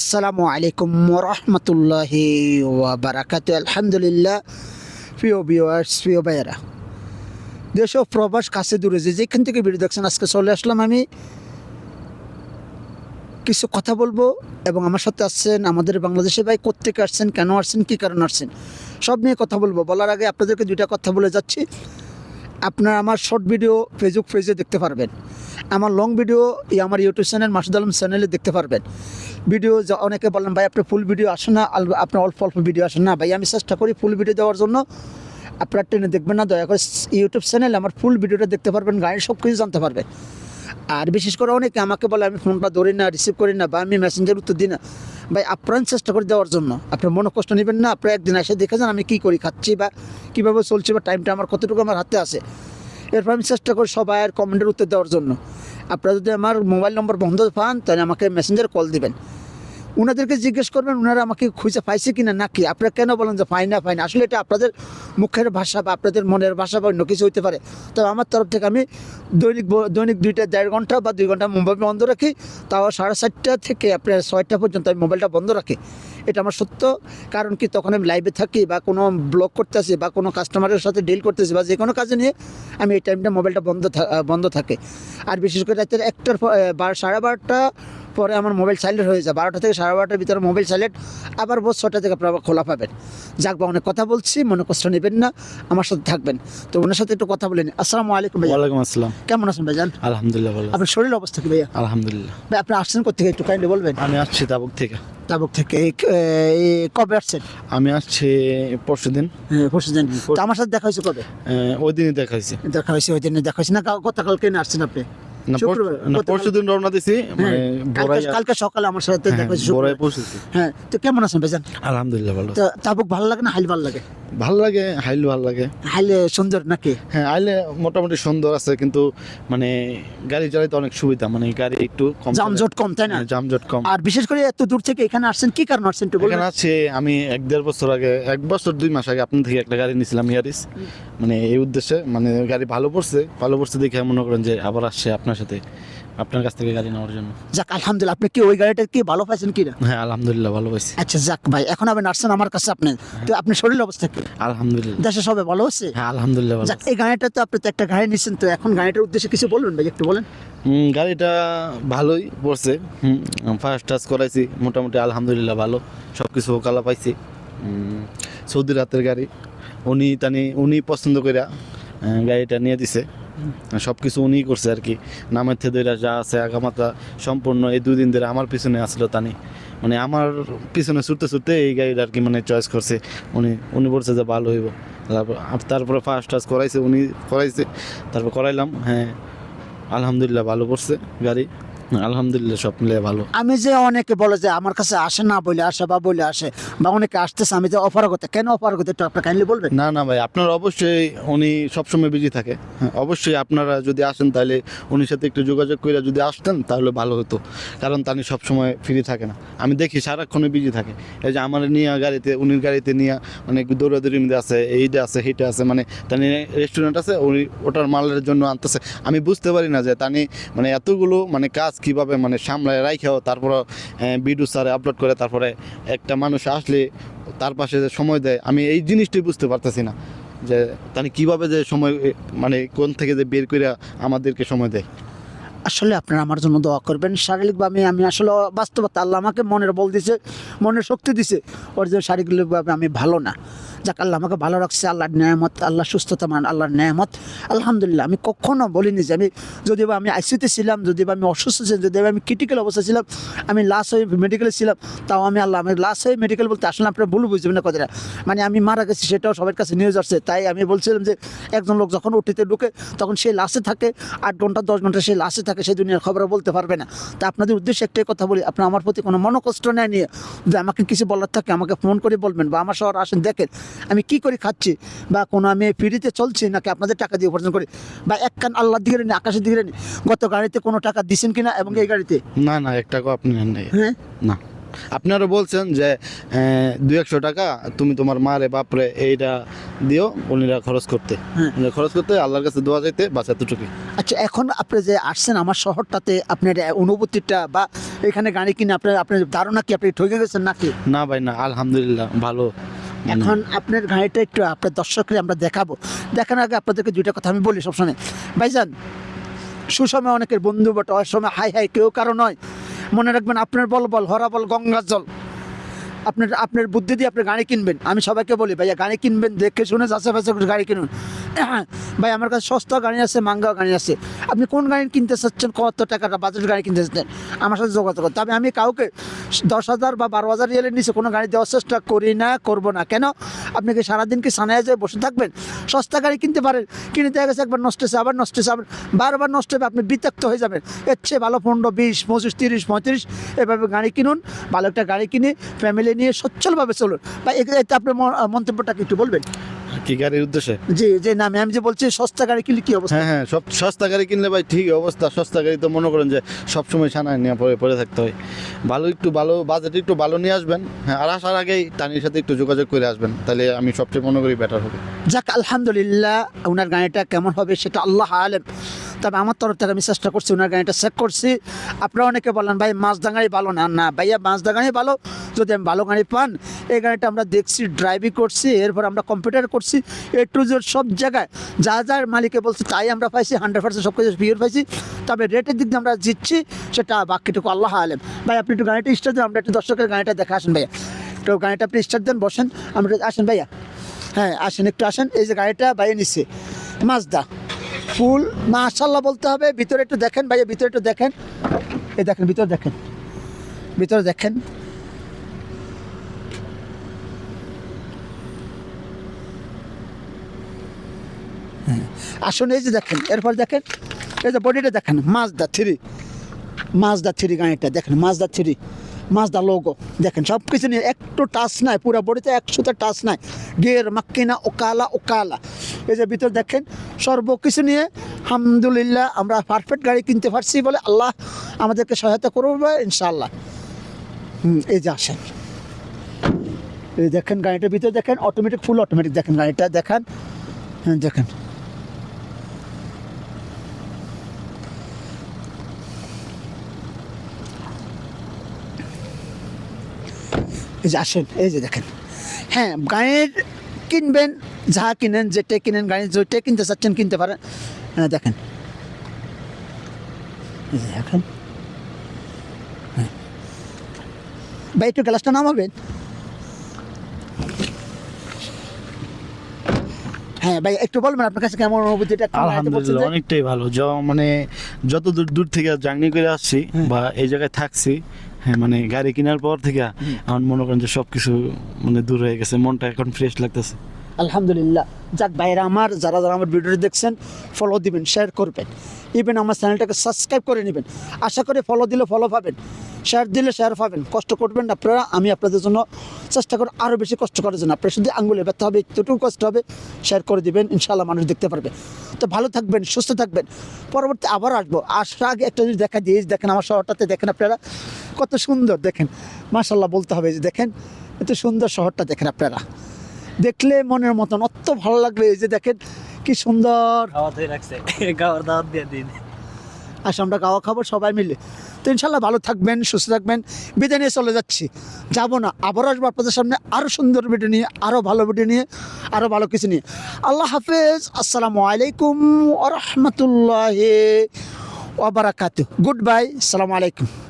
আসসালামু আলাইকুম রহমতুল্লাহি বারাকাত আলহামদুলিল্লাহ, প্রিয় ভিউয়ার্স প্রিয় ভাইয়েরা, দেশ প্রবাস কাছে দূরে যে যেখান থেকে ভিডিও দেখছেন, আজকে চলে আসলাম আমি কিছু কথা বলব এবং আমার সাথে আসছেন আমাদের বাংলাদেশে ভাই কোথেকে আসছেন, কেন আসছেন, কী কারণে আসছেন, সব নিয়ে কথা বলব। বলার আগে আপনাদেরকে দুইটা কথা বলে যাচ্ছি। আপনারা আমার শর্ট ভিডিও ফেসবুক পেজে দেখতে পারবেন। আমার লং ভিডিও এই আমার ইউটিউব চ্যানেল মাসুদ আলম চ্যানেলে দেখতে পারবেন। ভিডিও যা- অনেকে বললাম ভাই আপনার ফুল ভিডিও আসে না আপনার অল্প অল্প ভিডিও আসে না। ভাই, আমি চেষ্টা করি ফুল ভিডিও দেওয়ার জন্য। আপনারা ট্রেনে দেখবেন না, দয়া করে ইউটিউব চ্যানেলে আমার ফুল ভিডিওটা দেখতে পারবেন গাড়ির সব কিছু জানতে পারবেন। আর বিশেষ করে অনেকে আমাকে বলে, আমি ফোনটা ধরি না রিসিভ করি না বা আমি মেসেঞ্জার উত্তর দিই না। ভাই আপ্রাণ চেষ্টা করে দেওয়ার জন্য। আপনার মনে কষ্ট নেবেন না আপনি একদিন এসে দেখে যান আমি কী করি, খাচ্ছি বা কীভাবে চলছে বা টাইমটা আমার কতটুকু আমার হাতে আছে। এরপর আমি চেষ্টা করি সবাই আর কমেন্টের উত্তর দেওয়ার জন্য। আপনারা যদি আমার মোবাইল নম্বর বন্ধ পান, তাহলে আমাকে মেসেঞ্জার কল দিবেন। ওনাদেরকে জিজ্ঞেস করবেন ওনারা আমাকে খুঁজে পাইছে কি না নাকি? আপনারা কেন বলেন যে পাই না পাই না? আসলে এটা আপনাদের মুখের ভাষা বা আপনাদের মনের ভাষা বা অন্য কিছু হইতে পারে। তবে আমার তরফ থেকে আমি দৈনিক দৈনিক দুইটা, দেড় ঘণ্টা বা দুই ঘণ্টা মোবাইল বন্ধ রাখি। তাও সাড়ে চারটা থেকে আপনার ছয়টা পর্যন্ত আমি মোবাইলটা বন্ধ রাখি। এটা আমার সত্য। কারণ কি তখন আমি লাইভে থাকি বা কোনো ব্লগ করতেছি বা কোনো কাস্টমারের সাথে ডিল করতেছি বা যে কোনো কাজে নিয়ে আমি এই টাইমটা মোবাইলটা বন্ধ বন্ধ থাকে। আর বিশেষ করে রাতের একটার পর- বার সাড়ে বারোটা পরে আমার মোবাইল সাইলেন্ট হয়ে যায়। বারোটা থেকে সাড়ে বারোটার ভিতরে মোবাইল সাইলেন্ট আবার বোধ ছটা থেকে আপনারা খোলা পাবেন। যাক বা অনেক কথা বলছি মনে কষ্ট নেবেন না আমার সাথে থাকবেন। তো ওনার সাথে একটু কথা বলেন। আসসালামু আলাইকুম ওয়ালাইকুম আসসালাম। কেমন আছেন ভাইজান? আলহামদুলিল্লাহ ভালো। আপনার শরীর অবস্থা কি ভাইয়া? আলহামদুলিল্লাহ। ভাই আপনি আসছেন কোথেকে একটু কাইন্ডলি বলবেন। আমি আসছি তাবুক থেকে। তাবক থেকে কবে আসছেন? আমি আসছি পরশু দিন। হ্যাঁ, পরশু দিন। আমার সাথে দেখা হয়েছে কবে? ওই দিনই হয়েছে। দেখা হয়েছে ওই দিনে দেখা হয়েছে। না গতকালকে আসছেন আপনি? রওনা দিছি মানে হ্যাঁ, কালকে- কালকে সকালে আমার সাথে দেখা হয়েছে বড়াই শুক্রবার। পৌঁছেছি হ্যাঁ তো কেমন আছেন ভাইজান? আলহামদুলিল্লাহ ভালো। তো তাবুক ভালো লাগে না হাইল ভালো লাগে? ভালো লাগে হাইল ভালো লাগে। হাইলে সুন্দর নাকি? হ্যাঁ আইলে মোটামুটি সুন্দর আছে কিন্তু মানে গাড়ি চালাইতে অনেক সুবিধা মানে গাড়ি একটু কম চলে। কম তাই না? হ্যাঁ, যানজট কম। আর বিশেষ করে এত দূর থেকে এখানে আসছেন কি কারণ আসছেন একটু বলবেন? এখানে আছে আমি এক দেড় বছর আগে এক বছর দুই মাস আগে আপনার থেকে একটা গাড়ি নিয়েছিলাম ইয়ারিস। মানে এই উদ্দেশ্যে মানে গাড়ি ভালো পড়ছে ভালো পড়ছে দেখে মনে করেন যে আবার আসছে আপনার সাথে আপনার কাছ থেকে গাড়ি নেওয়ার জন্য। যাক আলহামদুলিল্লাহ আপনি কি ওই গাড়িটা কি ভালো পাইছেন কি না হ্যাঁ আলহামদুলিল্লাহ ভালো পাইছি। আচ্ছা যাক ভাই এখন আপনি আসছেন আমার কাছে আপনি তো আপনার শরীর অবস্থা কি? আলহামদুলিল্লাহ। দেশে সবাই ভালো আছে? হ্যাঁ আলহামদুলিল্লাহ ভালো যাক এই গাড়িটা তো আপনি তো একটা গাড়ি নিচ্ছেন তো এখন গাড়িটার উদ্দেশ্যে কিছু বলবেন ভাই একটু বলেন। গাড়িটা ভালোই পড়ছে ফার্স্ট টাচ করাইছি মোটামুটি আলহামদুলিল্লাহ ভালো সব কিছু কালা পাইছি সৌদি রাতের গাড়ি উনি তানি উনি পছন্দ আহ, গাড়িটা নিয়ে দিছে। সব কিছু উনিই করছে আর কি। নামের থেকে ধইরা যা আছে, আগামাতা সম্পূর্ণ এই দুই দিন ধরে আমার পিছনে আসলো তানি। মানে আমার পিছনে ছুটতে ছুটতে এই গাড়িটা আর কি মানে চয়েস করছে। উনি উনি বলছে যে ভালো হইব। তারপর তারপরে ফার্স্ট টাস করাইছে, উনি করাইছে। তারপর করাইলাম হ্যাঁ আলহামদুলিল্লাহ ভালো করছে গাড়ি। আলহামদুলিল্লাহ সব মিলিয়ে ভালো। আমি যে অনেকে বলে যে আমার কাছে আসে না বলে আসে বা বলে আসে বা অনেকে আসতেছে আমি যে অপারগতা কেন অপারগতা একটু আপনার কাইন্ডলি বলবেন? না না ভাই আপনার অবশ্যই উনি সবসময় বিজি থাকে। হ্যাঁ, অবশ্যই আপনারা যদি আসেন তাহলে উনির সাথে একটু যোগাযোগ করে যদি আসতেন তাহলে ভালো হতো। কারণ তানি সবসময় ফ্রি থাকে না। আমি দেখি সারাক্ষণে বিজি থাকে। এই যে আমার নিয়ে গাড়িতে উনির গাড়িতে নিয়ে অনেক দৌড়াদৌড়ি মধ্যে আছে এইটা আছে সেইটা আছে মানে তানি রেস্টুরেন্ট আছে উনি ওটার মালের জন্য আনতেছে। আমি বুঝতে পারি না যে তানি মানে এতগুলো মানে কাজ কীভাবে মানে সামলায় রাইখাও তারপর ভিডিও স্যারে আপলোড করে তারপরে একটা মানুষ আসলে তার পাশে যে সময় দেয়, আমি এই জিনিসটাই বুঝতে পারতেছি না। যে তাহলে কীভাবে যে সময় মানে কোন থেকে যে বের করে আমাদেরকে সময় দেয়। আসলে আপনারা আমার জন্য দোয়া করবেন। শারীরিকভাবে আমি আসলে বাস্তবতা আল্লাহ আমাকে মনের বল দিছে, মনের শক্তি দিছে। ওর যে শারীরিকভাবে আমি ভালো না। যাক, আল্লাহ আমাকে ভালো রাখছে, আল্লাহর ন্যায়ামত আল্লাহ সুস্থতা মান, আল্লাহর ন্যায়ামত আলহামদুলিল্লাহ, আমি কখনো বলিনি যে আমি যদি বা আমি আইসিউতে ছিলাম যদি বা আমি অসুস্থ ছিলাম যদি আমি ক্রিটিক্যাল অবস্থায় ছিলাম, আমি লাস্ট হয়ে মেডিকেলে ছিলাম, তাও আমি আল্লাহ আমি লাস্ট হয়ে মেডিকেল বলতে আসলে আপনারা ভুল বুঝবেন না কথাটা। মানে আমি মারা গেছি, সেটাও সবার কাছে নিউজ আসছে। তাই আমি বলছিলাম যে একজন লোক যখন উঠিতে ঢুকে, তখন সে লাশে থাকে, আট ঘণ্টা, দশ ঘণ্টা সে লাশে থাকে। সেই দুনিয়ার খবর বলতে পারবে না। তা আপনাদের উদ্দেশ্যে একটাই কথা বলি আপনার আমার প্রতি কোনো মনোকষ্ট নেয় নিয়ে যে আমাকে কিছু বলার থাকে আমাকে ফোন করে বলবেন বা আমার শহর আসেন দেখেন আমি কি করে খাচ্ছি বা কোনো আমি ফ্রিতে চলছি নাকি আপনাদের টাকা দিয়ে উপার্জন করি? বা এক কান আল্লাহর দিকে নি আকাশের দিকে নি গত গাড়িতে কোনো টাকা দিছেন কিনা এবং এই গাড়িতে? না না এক টাকাও আপনি নেন নাই। হ্যাঁ? না। আপনারা বলছেন যে দুই একশো টাকা তুমি তোমার মারে বাপরে এইটা দিও উনিরা খরচ করতে। হ্যাঁ। খরচ করতে আল্লাহর কাছে দোয়া যাইতে বাস এতটুকুই আচ্ছা এখন আপনি যে আসছেন আমার শহরটাতে আপনার অনুভূতিটা বা এখানে গাড়ি কিনে আপনার আপনার ধারণা কি আপনি ঠকে গেছেন নাকি? না ভাই না আলহামদুলিল্লাহ ভালো। এখন আপনার গাড়িটা একটু আপনার দর্শকরা আমরা দেখাবো। দেখানোর আগে আপনাদেরকে দুইটা কথা আমি বলি সবসময়। ভাইজান সুসময় অনেকের বন্ধু বটে অসময় হাই হাই কেউ কারও নয়। মনে রাখবেন আপনার বল বল হরা বল গঙ্গার জল। আপনার আপনার বুদ্ধি দিয়ে আপনি গাড়ি কিনবেন। আমি সবাইকে বলি, ভাইয়া, গাড়ি কিনবেন, দেখে শুনে করে গাড়ি কিনুন। ভাই, আমার কাছে সস্তা গাড়ি আছে মাঙ্গা গাড়ি আছে। আপনি কোন গাড়ি কিনতে চাচ্ছেন, কত টাকাটা বাজেট গাড়ি কিনতে চাচ্ছেন? আমার সাথে যোগাযোগ করতে। তবে আমি কাউকে দশ হাজার বা বারো হাজার রিয়ালের নিচে কোনো গাড়ি দেওয়ার চেষ্টা করি না, করব না। কেন? আপনি কি সারাদিন কি সানায় যায় বসে থাকবেন? সস্তা গাড়ি কিনতে পারেন। কিনে দেখা গেছে একবার নষ্ট হয়েছে, আবার নষ্ট হয়েছে, আবার বারবার নষ্ট হবে, আপনি বিতক্ত হয়ে যাবেন। এর চেয়ে ভালো পনেরো, বিশ, পঁচিশ, তিরিশ, পঁয়ত্রিশ, এভাবে গাড়ি কিনুন, ভালো একটা গাড়ি কিনে ফ্যামিলি নিয়ে সচ্ছলভাবে চলুন। বা এতে আপনার ম- মন্তব্যটা একটু বলবেন? কি গাড়ির উদ্দেশ্যে? জি যে না আমি যে বলছি সস্তা গাড়ি কিনলে কি অবস্থা? হ্যাঁ হ্যাঁ সব সস্তা গাড়ি কিনলে ভাই ঠিক অবস্থা। সস্তা গাড়ি তো মনে করেন যে সবসময় সানায় নিয়ে পরে পরে থাকতে হয়। ভালো একটু ভালো বাজেট একটু ভালো নিয়ে আসবেন। হ্যাঁ আর আসার আগেই তানির সাথে একটু যোগাযোগ করে আসবেন। তাহলে আমি সবচেয়ে মনে করি বেটার হবে। যাক আলহামদুলিল্লাহ ওনার গাড়িটা কেমন হবে সেটা আল্লাহ আলেম। তবে আমার তরফ থেকে আমি চেষ্টা করছি ওনার গাড়িটা চেক করছি। আপনারা অনেকে বলেন, ভাই মাছদা গাড়ি ভালো না? না, ভাইয়া মাছদা গাড়ি ভালো। যদি আমি ভালো গাড়ি পান, এই গাড়িটা আমরা দেখছি ড্রাইভিং করছি, এরপর আমরা কম্পিউটার করছি এ টু জেড সব জায়গায়। যা যা মালিকে বলছে, তাই আমরা পাইছি হান্ড্রেড পার্সেন্ট সব কিছু পিওর পাইছি। তবে রেটের দিক দিয়ে আমরা জিতছি, সেটা বাকিটুকু আল্লাহ আলেম। ভাই, আপনি একটু গাড়িটা স্টার্ট দেন আমরা একটু দর্শকের গাড়িটা দেখা আসেন, ভাইয়া। একটু গাড়িটা আপনি স্টার্ট দেন, বসেন। আমরা আসেন, ভাইয়া। হ্যাঁ আসেন, একটু আসেন। এই যে গাড়িটা বাইরে নিচ্ছে মাজদা ফুল মাশাল্লাহ বলতে হবে। ভিতরে একটু দেখেন ভাইয়া ভিতরে একটু দেখেন। এই দেখেন ভিতরে দেখেন। ভিতরে দেখেন। হ্যাঁ, আসুন এই যে দেখেন এরপর দেখেন এই যে বডিটা দেখেন মাজদা থ্রি মাজদা থ্রি গাড়িটা দেখেন মাজদা থ্রি মাজদা লোগো দেখেন সব কিছু নিয়ে একটু টাচ নাই পুরো বডিতে একশোতে টাচ নাই। গিয়ার মাক্কিনা ওকালা ওকালা এই যে ভিতর দেখেন, সর্বকিছু নিয়ে আলহামদুলিল্লাহ আমরা পারফেক্ট গাড়ি কিনতে পারছি বলে আল্লাহ আমাদেরকে সহায়তা করবে ইনশাআল্লাহ। হুম, এই যে আসেন। এই দেখেন গাড়িটার ভিতরে দেখেন অটোমেটিক ফুল অটোমেটিক দেখেন গাড়িটা, দেখেন। হ্যাঁ দেখেন। এই যে আসেন, এই যে দেখেন। হ্যাঁ গাড়ির কিনবেন যা কিনেন যেটা কিনেন গাড়ি যেটা কিনতে চাচ্ছেন কিনতে পারেন। হ্যাঁ দেখেন। দেখেন হ্যাঁ। ভাই একটু গ্লাসটা নামাবেন? হ্যাঁ ভাই একটু বলবেন আপনার কাছে কেমন অনুভূতিটা আলহামদুলিল্লাহ অনেকটাই ভালো। য মানে যত দূর দূর থেকে জার্নি করে আসছি বা এই জায়গায় থাকছি হ্যাঁ মানে গাড়ি কেনার পর থেকে আমার মনে করেন যে সব কিছু মানে দূর হয়ে গেছে মনটা এখন ফ্রেশ লাগতেছে। আলহামদুলিল্লাহ। যাক ভাইরা আমার যারা যারা আমার ভিডিওটি দেখছেন ফলো দিবেন শেয়ার করবেন। ইভেন আমার চ্যানেলটাকে সাবস্ক্রাইব করে নেবেন। আশা করি ফলো দিলে ফলো পাবেন শেয়ার দিলে শেয়ার পাবেন। কষ্ট করবেন আপনারা আমি আপনাদের জন্য চেষ্টা করব আরও বেশি কষ্ট করার জন্য। আপনার শুধু আঙুলে ব্যথা হবে একটুটুকু কষ্ট হবে শেয়ার করে দিবেন ইনশাআল্লাহ মানুষ দেখতে পারবে। তো ভালো থাকবেন সুস্থ থাকবেন। পরবর্তী আবার আসব। আসার আগে একটা জিনিস দেখা দিয়ে দেখেন আমার শহরটাতে দেখেন আপনারা। কত সুন্দর দেখেন। মাশাল্লাহ বলতে হবে যে দেখেন এত সুন্দর শহরটা দেখেন আপনারা। দেখলে মনের মতন অত ভালো লাগবে এই যে দেখেন কি সুন্দর। খাওয়া দাওয়াত দিয়ে দিন। আসে আমরা গাওয়া খাব সবাই মিলে। তো ইনশাল্লাহ ভালো থাকবেন সুস্থ থাকবেন। বিদায় নিয়ে চলে যাচ্ছি। যাব না আবার আসব আপনাদের সামনে আরও সুন্দর ভিডিও নিয়ে আরও ভালো ভিডিও নিয়ে আরও ভালো কিছু নিয়ে। আল্লাহ হাফেজ। আসসালামু আলাইকুম ওরহমতুল্লাহ ওবরাকাতু গুড বাই আসসালামু আলাইকুম।